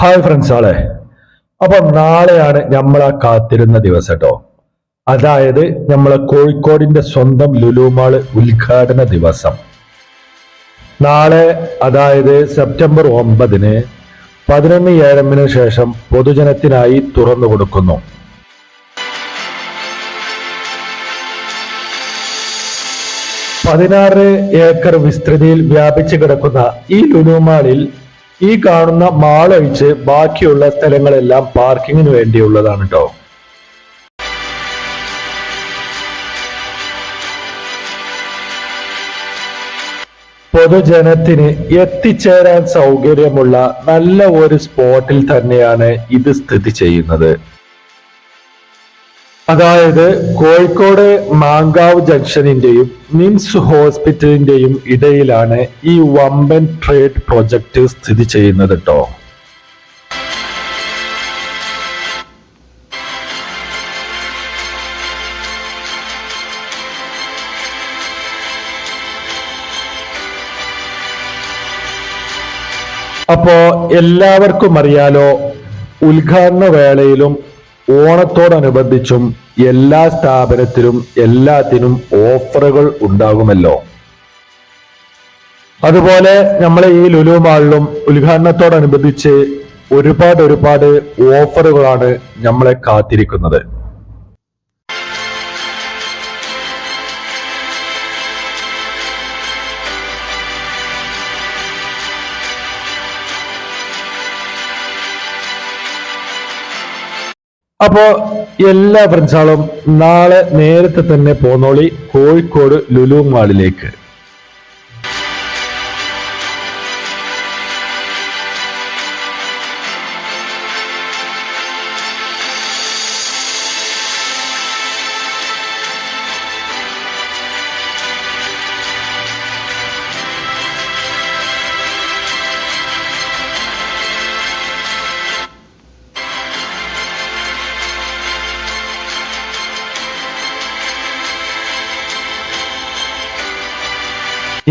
Hi friends ആളെ. അപ്പൊ നാളെയാണ് നമ്മളെ കാത്തിരുന്ന ദിവസം കേട്ടോ അതായത് നമ്മളെ കോഴിക്കോടിന്റെ സ്വന്തം ലുലുമാൾ ഉദ്ഘാടന ദിവസം. നാളെ അതായത് സെപ്റ്റംബർ ഒമ്പതിന് പതിനൊന്ന് ഏഴമിന് ശേഷം പൊതുജനത്തിനായി തുറന്നു കൊടുക്കുന്നു. പതിനാറ് ഏക്കർ വിസ്തൃതിയിൽ വ്യാപിച്ചു കിടക്കുന്ന ഈ ലുലുമാളിൽ ഈ കാണുന്ന മാൾ ഒഴിച്ച് ബാക്കിയുള്ള സ്ഥലങ്ങളെല്ലാം പാർക്കിങ്ങിന് വേണ്ടിയുള്ളതാണ് കേട്ടോ പൊതുജനത്തിന് എത്തിച്ചേരാൻ സൗകര്യമുള്ള നല്ല ഒരു സ്പോട്ടിൽ തന്നെയാണ് ഇത് സ്ഥിതി ചെയ്യുന്നത്. അതായത് കോഴിക്കോട് മാങ്കാവ് ജംഗ്ഷനിന്റെയും മിംസ് ഹോസ്പിറ്റലിന്റെയും ഇടയിലാണ് ഈ വമ്പൻ ട്രേഡ് പ്രൊജക്ട് സ്ഥിതി ചെയ്യുന്നത് കേട്ടോ അപ്പോ എല്ലാവർക്കും അറിയാലോ ഉദ്ഘാടന വേളയിലും ഓണത്തോടനുബന്ധിച്ചും എല്ലാ സ്ഥാപനത്തിലും എല്ലാത്തിനും ഓഫറുകൾ ഉണ്ടാകുമല്ലോ. അതുപോലെ നമ്മളെ ഈ ലുലു മാളിലും ഉദ്ഘാടനത്തോടനുബന്ധിച്ച് ഒരുപാട് ഒരുപാട് ഓഫറുകളാണ് നമ്മളെ കാത്തിരിക്കുന്നത്. അപ്പോ എല്ലാ ഫ്രണ്ട്സാളും നാളെ നേരത്തെ തന്നെ പോന്നോളി കോഴിക്കോട് ലുലു മാളിലേക്ക്.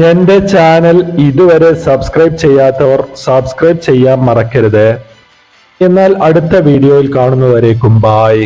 എന്റെ ചാനൽ ഇതുവരെ സബ്സ്ക്രൈബ് ചെയ്യാത്തവർ സബ്സ്ക്രൈബ് ചെയ്യാൻ മറക്കരുത്. എന്നാൽ അടുത്ത വീഡിയോയിൽ കാണുന്നവരേക്കും ബായ്